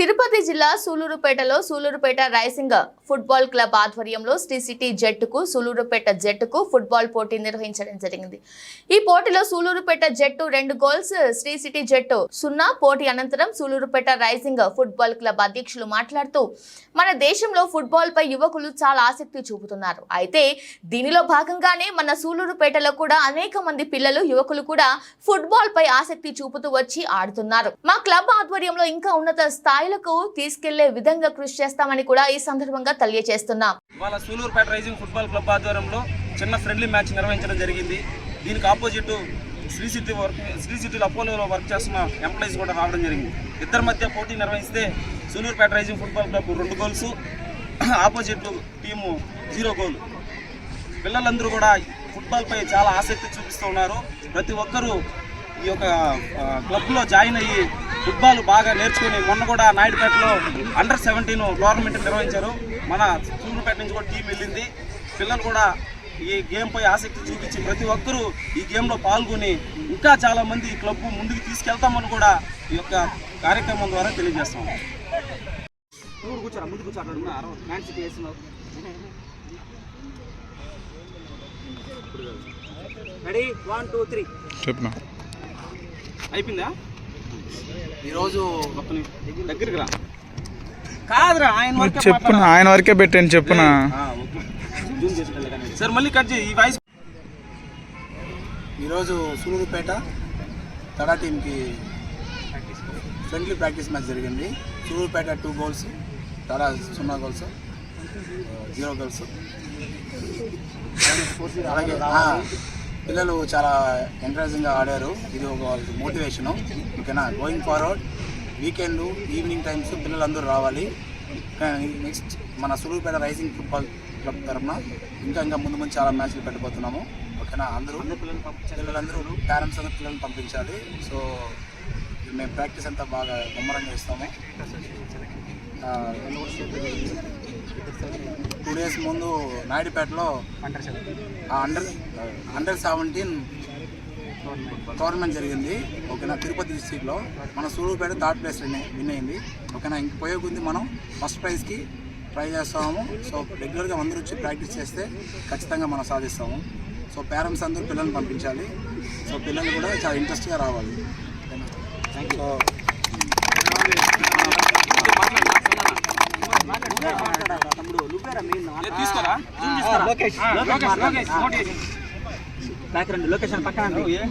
తిరుపతి జిల్లా సూలూరుపేటలో Sullurpeta rising football club ఆధ్వర్యంలో శ్రీ సిటీ జట్టుకు సూలూరుపేట జట్టుకు ఫుట్బాల్ పోటీ నిర్వహించడం జరిగింది. ఈ పోటీలో సూలూరుపేట జట్టు రెండు గోల్స్ శ్రీ సిటీ జట్టు సున్నా. పోటీ అనంతరం సూలూరుపేట రైసింగ్ ఫుట్బాల్ క్లబ్ అధ్యక్షులు మాట్లాడుతూ మన దేశంలో ఫుట్బాల్ పై యువకులు చాలా ఆసక్తి చూపుతున్నారు. అయితే దీనిలో భాగంగానే మన సూలూరుపేటలో కూడా అనేక మంది పిల్లలు యువకులు కూడా ఫుట్బాల్ పై ఆసక్తి చూపుతూ వచ్చి ఆడుతున్నారు. మా క్లబ్ ఆధ్వర్యంలో ఇంకా ఉన్నత స్థాయి స్థాయిలకు తీసుకెళ్ళే విధంగా కృషి చేస్తామని కూడా ఈ సందర్భంగా తెలియజేస్తున్నాం. ఇవాళ సూలూరుపేట రైజింగ్ ఫుట్బాల్ క్లబ్ ఆధ్వర్యంలో చిన్న ఫ్రెండ్లీ మ్యాచ్ నిర్వహించడం జరిగింది. దీనికి opposite Sri city work Shri సిటీలో అపోలోలో వర్క్ చేస్తున్న ఎంప్లాయీస్ కూడా రావడం జరిగింది. ఇద్దరి మధ్య పోటీ నిర్వహిస్తే సూలూరుపేట రైజింగ్ ఫుట్బాల్ క్లబ్ రెండు goals opposite team zero goal. పిల్లలందరూ కూడా ఫుట్బాల్పై చాలా ఆసక్తి చూపిస్తూ ఉన్నారు. ప్రతి ఒక్కరూ ఈ యొక్క క్లబ్లో జాయిన్ అయ్యి ఫుట్బాల్ బాగా నేర్చుకుని మొన్న కూడా నాయుడుపేటలో అండర్ సెవెంటీన్ టోర్నమెంట్ నిర్వహించారు. మన సూళ్ళూరుపేట నుంచి కూడా టీం వెళ్ళింది. పిల్లలు కూడా ఈ గేమ్ పై ఆసక్తి చూపించి ప్రతి ఒక్కరూ ఈ గేమ్లో పాల్గొని ఇంకా చాలా మంది ఈ క్లబ్ ముందుకు తీసుకెళ్తామని కూడా ఈ యొక్క కార్యక్రమం ద్వారా తెలియజేస్తాం. నువ్వు కూర్చోరా? ముందు కూర్చోరా? మ్యాన్ సిటీ వేస్తున్నావు. రెడీ వన్ టూ త్రీ అయిపోయిందా? ఈరోజు. దగ్గరికి రా కాదురా ఆయన వరకే చెప్పున. ఆయన వరకే పెట్టాను చెప్పున. సార్ మళ్ళీ కట్ చేయి ఈ వాయిస్ ఈరోజు సూలూరుపేట తడా టీంకి ఫ్రెండ్లీ ప్రాక్టీస్ మ్యాచ్ జరిగింది సూలూరుపేట టూ గోల్స్ తడా సున్నా గోల్స్ జీరో గోల్స్ అలాగే పిల్లలు చాలా ఎంకరేజింగ్గా ఆడారు. ఇది ఒక మోటివేషను ఓకేనా? Going forward weekend evening times పిల్లలందరూ రావాలి. నెక్స్ట్ మన సూలూరుపేట రైసింగ్ ఫుట్బాల్ క్లబ్ తరఫున ఇంకా ఇంకా ముందు ముందు చాలా మ్యాచ్లు పెట్టబోతున్నాము. ఓకేనా? అందరూ పిల్లలందరూ పేరెంట్స్ అందరూ పిల్లల్ని పంపించాలి. సో మేము ప్రాక్టీస్ అంతా బాగా ముమ్మరంగా ఇస్తాము టూ డేస్ ముందు నాయుడుపేటలో అండర్ అండర్ సెవెంటీన్ టోర్నమెంట్ జరిగింది. ఓకేనా? తిరుపతి డిస్టిక్లో మన Sullurpeta third place win win అయింది. ఓకేనా? ఇంక పోయే కొద్ది మనం ఫస్ట్ ప్రైజ్కి ట్రై చేస్తాము. సో రెగ్యులర్గా అందరూ వచ్చి ప్రాక్టీస్ చేస్తే ఖచ్చితంగా మనం సాధిస్తాము. సో పేరెంట్స్ అందరూ పిల్లల్ని పంపించాలి. సో పిల్లలు కూడా చాలా ఇంట్రెస్ట్గా రావాలి. సో తీసుకోరా? లోకేష్. లోకేష్ లోకేష్ బ్యాక్ రండి లొకేషన్ పక్కన ఏం